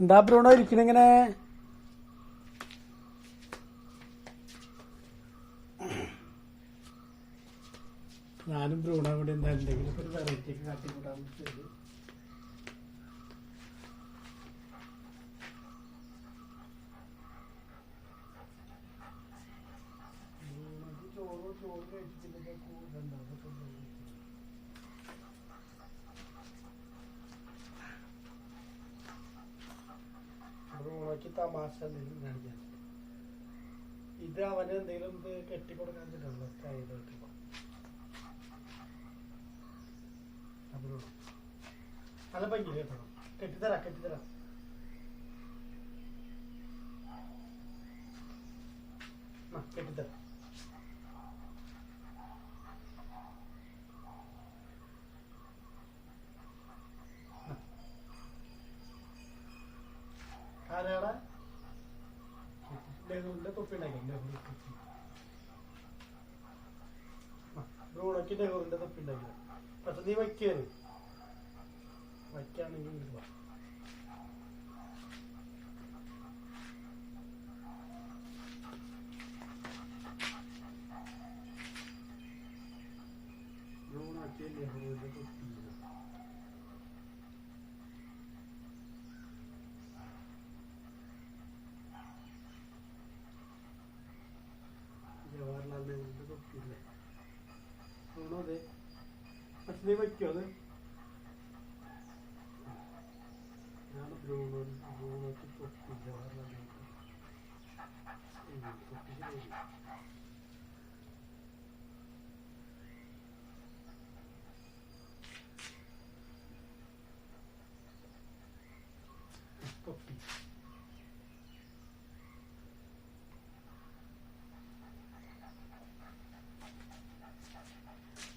എന്താ ബ്രോണോ ഇരിക്കണെങ്ങനെ ഞാനും ബ്രൂണോ കൂടെ എന്താ എന്തെങ്കിലും ഒരു വെറൈറ്റി ഒക്കെ കാട്ടിക്കൂടാൻ ബ്രൂണോക്ക് തമാശ എന്തെങ്കിലും കാണിക്കാൻ ഇത് അവന് എന്തെങ്കിലും ഇത് കെട്ടിക്കൊടുക്കാൻ വെച്ചിട്ടുണ്ടോ സ്റ്റൈലായിട്ട് ബ്രൂണോ നല്ല ഭംഗി കേട്ടോ കെട്ടിത്തരാ കെട്ടിത്തരാ. കെട്ടിത്തരാം ആരാടാ നെഹ്റുവിന്റെ തൊപ്പി ഉണ്ടാക്കി നെഹ്റു തൊപ്പി ബ്രൂണോക്ക് നെഹ്റുവിന്റെ തൊപ്പി ഉണ്ടാക്കി പക്ഷെ നീ വയ്ക്കാണ് വയ്ക്കാണെങ്കിൽ ഇങ്ങോട്ട് വാ. ബ്രൂണോക്ക് നെഹ്റുവിന്റെ തൊപ്പി ജവഹർലാൽ നെഹ്റുവിന്റെ തൊപ്പിയില്ലേ ആണോ അതെ പക്ഷെ നീ വയ്ക്കോ അത് ഞാൻ ബ്രൂണോ ബ്രൂണോക്ക് തൊപ്പി ജവഹർലാൽ നെഹ്റു ഉം, തൊപ്പി ശരിയായി. തൊപ്പി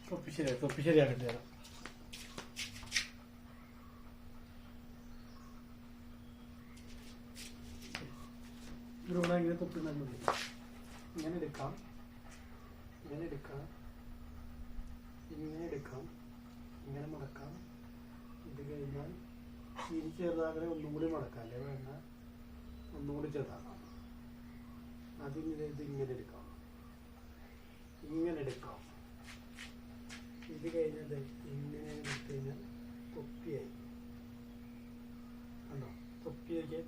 തൊപ്പി ശരിയാ തൊപ്പി ശരിയാക്കട്ടെ തരാം ബ്രൂണ ഇങ്ങനെ എടുക്കാം. ഇങ്ങനെ എടുക്കാം. ഇങ്ങനെ എടുക്കാം. ഇങ്ങനെ മടക്കാം. ഇത് കഴിഞ്ഞാൽ ഇനി ചെറുതാകണേ ഒന്നും കൂടി അല്ലേ? വേണ്ട. ഒന്നും ചെറുതാക്കാം. അതിങ്ങനെ ഇത് ഇങ്ങനെ എടുക്കാം ഇങ്ങനെ എടുക്കാം ഇത് കഴിഞ്ഞത് ഇങ്ങനെ എടുത്തു കഴിഞ്ഞാൽ തൊപ്പിയായി കണ്ടോ തൊപ്പിയൊക്കെ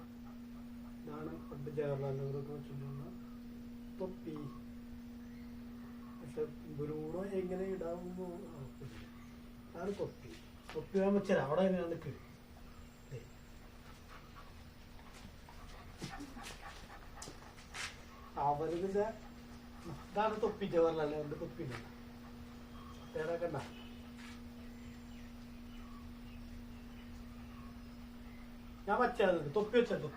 ഇതാണ് പണ്ട് ജവഹർലാൽ നെഹ്റുക്കെ വെച്ചിട്ടുള്ള തൊപ്പി പക്ഷെ ബ്രൂണോ എങ്ങനെ ഇടാമെന്ന് ഉറപ്പില്ല അതാണ് തൊപ്പി വെച്ചാൽ അവിടെ എങ്ങനെയാണ് നിൽക്കുക അവരിതിന്റെ ഇതാണ് തൊപ്പി ജവഹർലാൽ നെഹ്റുവിന്റെ തൊപ്പി തേടാ കണ്ട. ഞാൻ വച്ചത് തൊപ്പി വെച്ചത്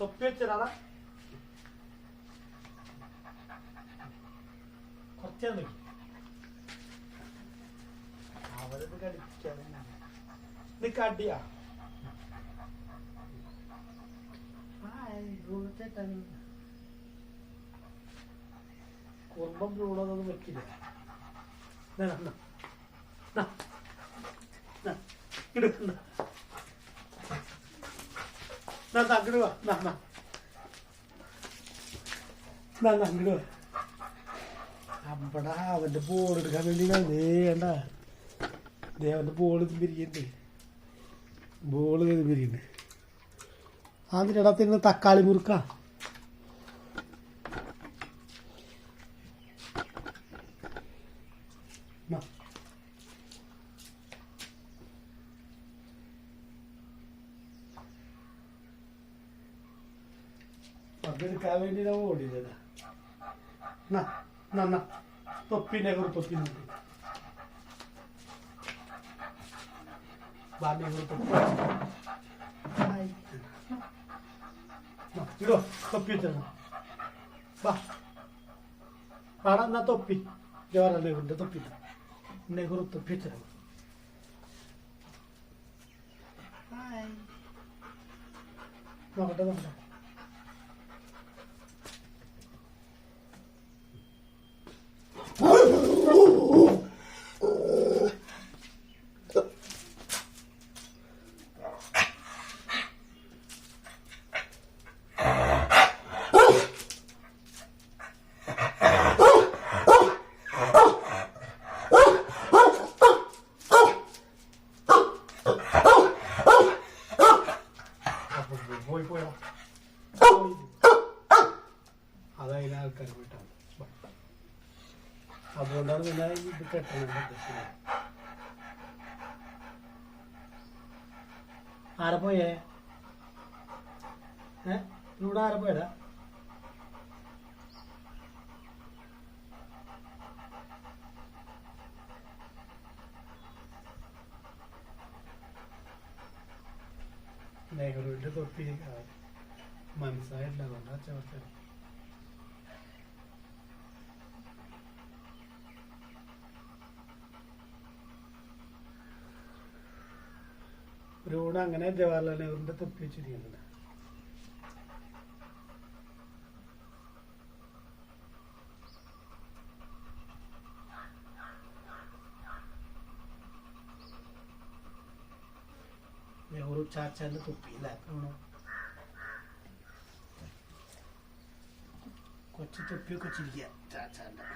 തൊപ്പി വെച്ചതാടാ കുറച്ചാ നിൽക്കും അവരത് കടിക്കാൻ നീ കടിയാ. കുറുമ്പം ബ്രൂണൊന്നും വെക്കില്ല. അങ്ങോട്ട് വാ. ഇങ്ങട് വാ. അമ്പടാ അവന്റെ ബോൾ എടുക്കാൻ വേണ്ടി ഞാൻ ദേ കണ്ട ദേ അവന്റെ ബോൾ പിരിക്കുന്നുണ്ട് ബോൾ പിരിക്കുന്നുണ്ട് അതിനിടത്തിരുന്ന് തക്കാളി മുറുക്ക. അതെടുക്കാൻ വേണ്ടി ഞാൻ ഓടിയതാ. തൊപ്പിനെ തൊപ്പി നോക്കി ബാബിയെ കുറി തൊപ്പി ഹായ്. നാ, ഇടോ തൊപ്പി വെച്ചോ വാ വാടാ എന്നാ തൊപ്പി ജവഹർലാൽ നെഹ്റുവിന്റെ തൊപ്പി നെഹ്റു തൊപ്പി വെച്ചോ ഹായ് നോക്കട്ടെ നോക്കട്ടെ അപ്പൊ പോയി പോയാ അതതിന് ആൾക്കാർ പോയിട്ടാണ് അതുകൊണ്ടാണ് പിന്നെ ഇത് കെട്ടണം. ആരെ പോയേ? ഏ? ഇവിടെ ആരെ പോയടാ? നെഹ്റുവിന്റെ തൊട്ടി മനസ്സായിട്ടില്ല. മനസ്സായില്ല അതുകൊണ്ടാ ചോദിച്ചത് അങ്ങനെ ജവഹർലാൽ നെഹ്റുവിന്റെ തൊപ്പി വെച്ചിരിക്കുന്നുണ്ട് നെഹ്റു ചാച്ചാന്റെ തൊപ്പി അല്ലേ? ആണോ? കൊച്ചു തൊപ്പി കൊച്ചിരിക്കുക ചാച്ചാന്റെ.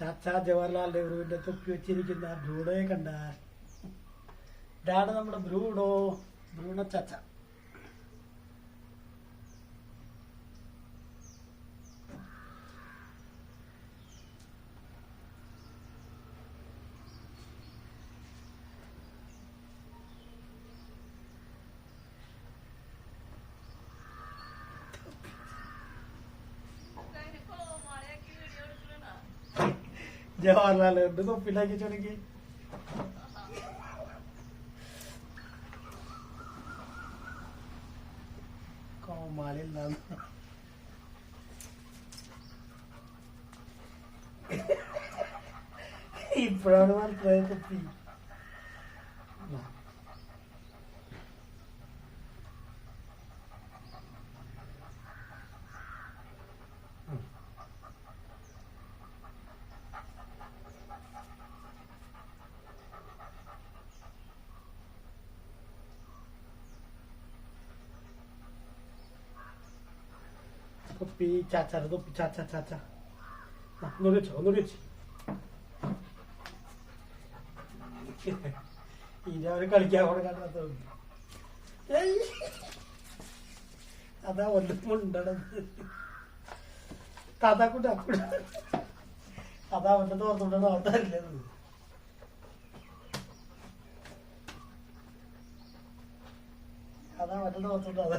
ചാച്ചാ ജവഹർലാൽ നെഹ്റുവിന്റെ തൊപ്പി വെച്ചിരിക്കുന്ന ബ്രൂഡോയെ കണ്ടാൽ. ഇതാണ് നമ്മുടെ ബ്രൂഡോ ബ്രൂണോ ചാച്ച. ജവഹർലാൽ നെഹ്റുവിന്റെ തൊപ്പിയിലാക്കി തുടങ്ങി കോമാളി എന്താണ് ഇപ്പോഴാണ് മനസ്സിലായ തൊപ്പി തൊപ്പി ചാച്ചാടെ തൊപ്പി ചാച്ച ചാച്ച ആ, ഒന്നുകൂടി വെച്ചോ ഒന്നുകൂടി അവർ കളിക്കാൻ കൂടെ അതാ ഒന്നും മുണ്ടണത് താത്താ കൂട്ടാ കൂടാ അതാ അവന്റെ തോർന്നുകൊണ്ടാണ് അവൻ തരില്ലത് അതാ അവന്റെ തോർത്തുകൊണ്ട് അതാ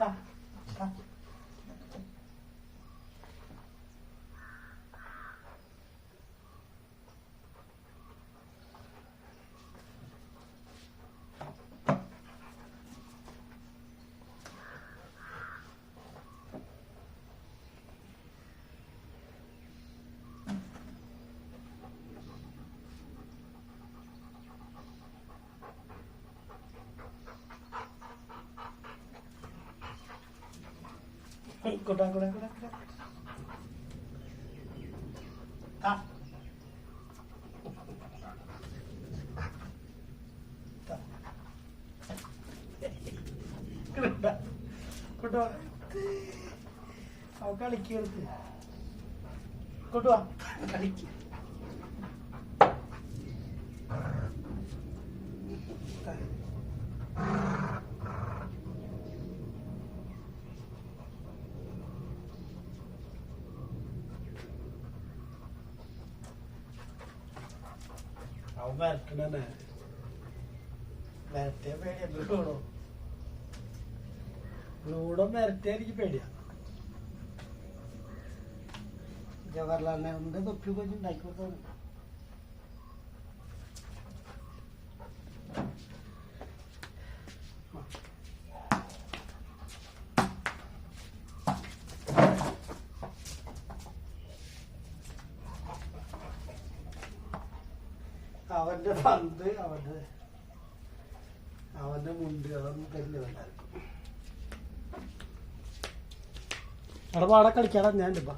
啊啊 നമ്മളോട് Ta, ta, ta. Kuda, kuda, kuda, kuda. Ta. Ta. കുടാ. കുടാ. അവൻ കളിക്കരുത് കൊണ്ടുവാ കളിക്ക അവൻ വരക്കണേ വരട്ടിയ പേടിയാ ബ്ലൂഡോ ബ്ലൂഡോ വരട്ടിയ എനിക്ക് പേടിയാ. ജവഹർലാൽ നെഹ്റുവിന്റെ തൊപ്പി കൊഞ്ച് ഉണ്ടാക്കി കൊടുത്താണ് അവന്റെ പന്ത് അവന്റെ അവന്റെ മുണ്ട് അതൊന്നും തരില്ല എല്ലാവർക്കും. അവിടെ പാടെ കളിക്കാതെ ഞാൻ ഇപ്പ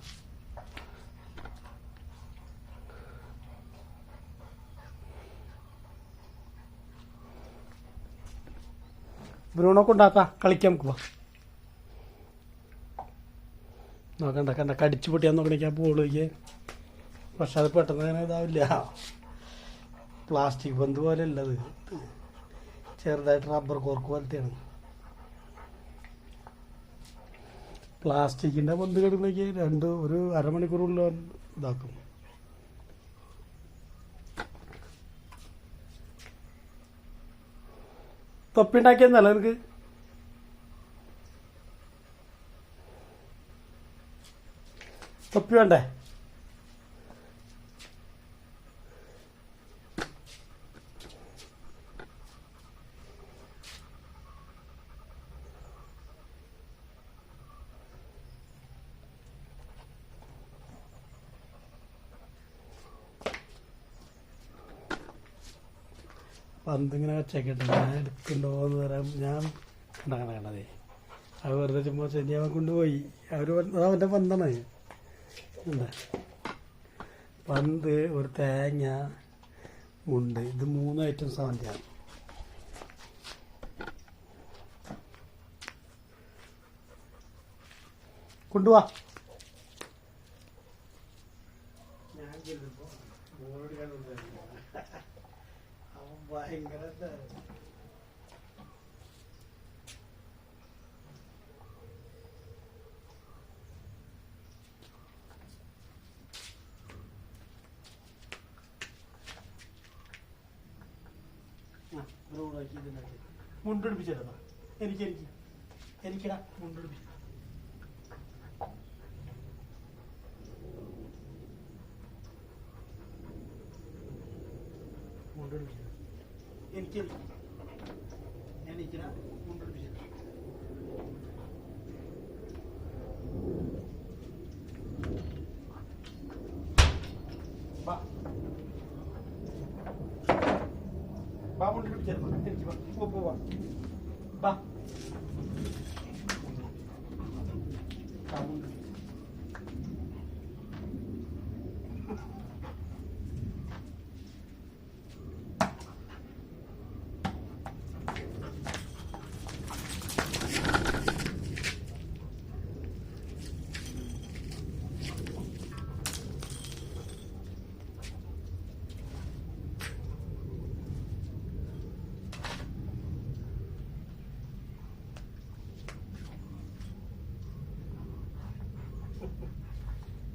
ബ്രൂണോ കൊണ്ടാത്ത കളിക്കാം നമുക്ക് നോക്കണ്ട കണ്ട കടിച്ചു പൊട്ടിയാൻ നോക്കണിക്കാൻ പോളിക്ക് പക്ഷെ അത് പെട്ടെന്ന് അങ്ങനെ ഇതാവില്ല. പ്ലാസ്റ്റിക് പന്ത് പോലെ ഉള്ളത് ചെറുതായിട്ട് റബ്ബർ കോർക്ക് പോലത്തെയാണ്. പ്ലാസ്റ്റിക്കിന്റെ പന്ത് കിടന്നേക്ക് രണ്ട് ഒരു അരമണിക്കൂറുള്ള ഇതാക്കും. തൊപ്പി ഉണ്ടാക്കിയെന്നല്ല നിനക്ക്? തൊപ്പി വേണ്ടേ? പന്തിങ്ങനെ വെച്ചേക്കട്ടെ ഞാൻ എടുക്കണ്ടോന്ന് പറയാൻ ഞാൻ കണ്ട കണ്ട കണ്ടതേ അത് വെറുതെ ചുമ്മാ ശരി അവൻ കൊണ്ടുപോയി. അവർ അവന്റെ പന്താണ്. എന്താ പന്ത് ഒരു തേങ്ങ ഉണ്ട് ഇത് മൂന്ന് ഐറ്റംസ് അവന്റെ കൊണ്ടുവാ. ഞാൻ ചെല്ലുമ്പോ മോളോട് കണ്ടു അവൻ ഭയങ്കര. മുണ്ടെടുപ്പിച്ചെടുത്താ എനിക്ക് എനിക്ക് എനിക്കടാ മുണ്ടുപിടിപ്പിച്ചു എനിക്ക് എനിക്ക് ഞാൻ എനിക്കടാ മുണ്ടെടുപ്പിച്ചു വാ വാ മുണ്ടെടുപ്പിച്ചു എനിക്ക് വാ പോ പോ വാ വാ വാ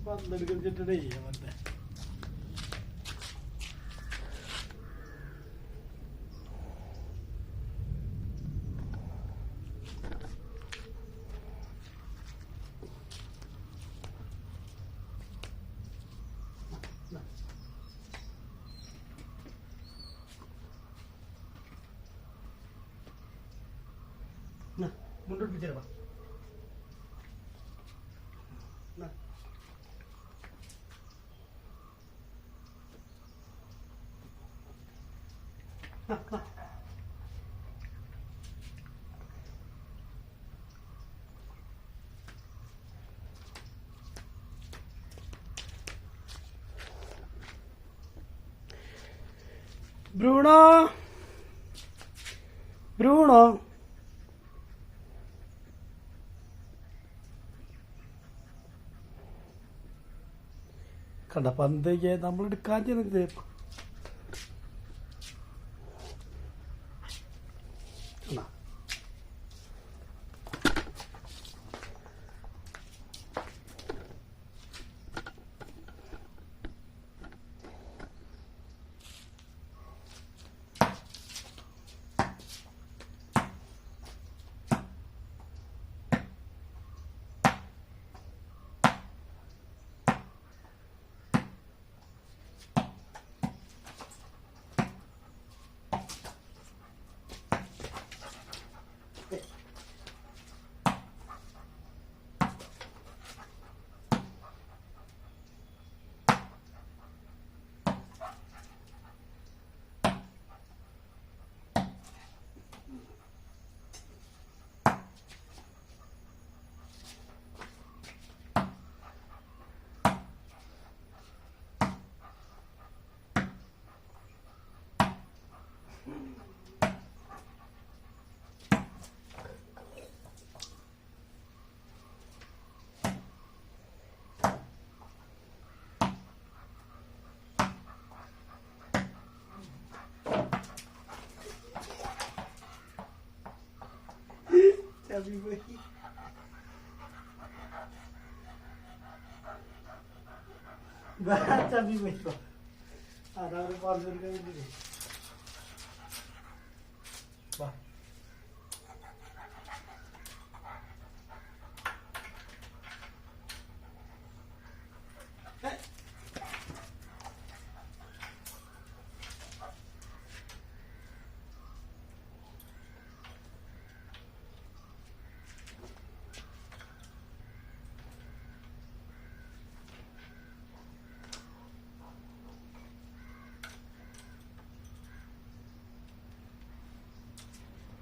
മുണ്ടെടുപ്പിച്ചു പന്തെടുക്കിച്ചിട്ടേ അവന്റെ മുണ്ടൊട്ടിച്ചേരാ ബ്രൂണോ? ബ്രൂണോ? കണ്ട പന്ത് നമ്മൾ എടുക്കാൻ ചെന്നത് ചമ്മി പോയി ദാ ചമ്മി പോയി ഇപ്പൊ. അതവര്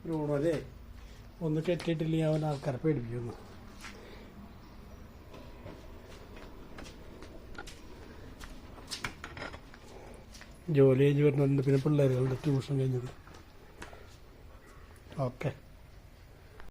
ബ്രൂണോലെ ഒന്ന് കെട്ടിയിട്ടില്ലെങ്കിൽ അവൻ ആൾക്കാരെ പേടിപ്പിക്കുന്നു. ജോലി കഴിഞ്ഞ് വരുന്നുണ്ട് പിന്നെ പിള്ളേരുകളുടെ ട്യൂഷൻ കഴിഞ്ഞത് ഓക്കെ.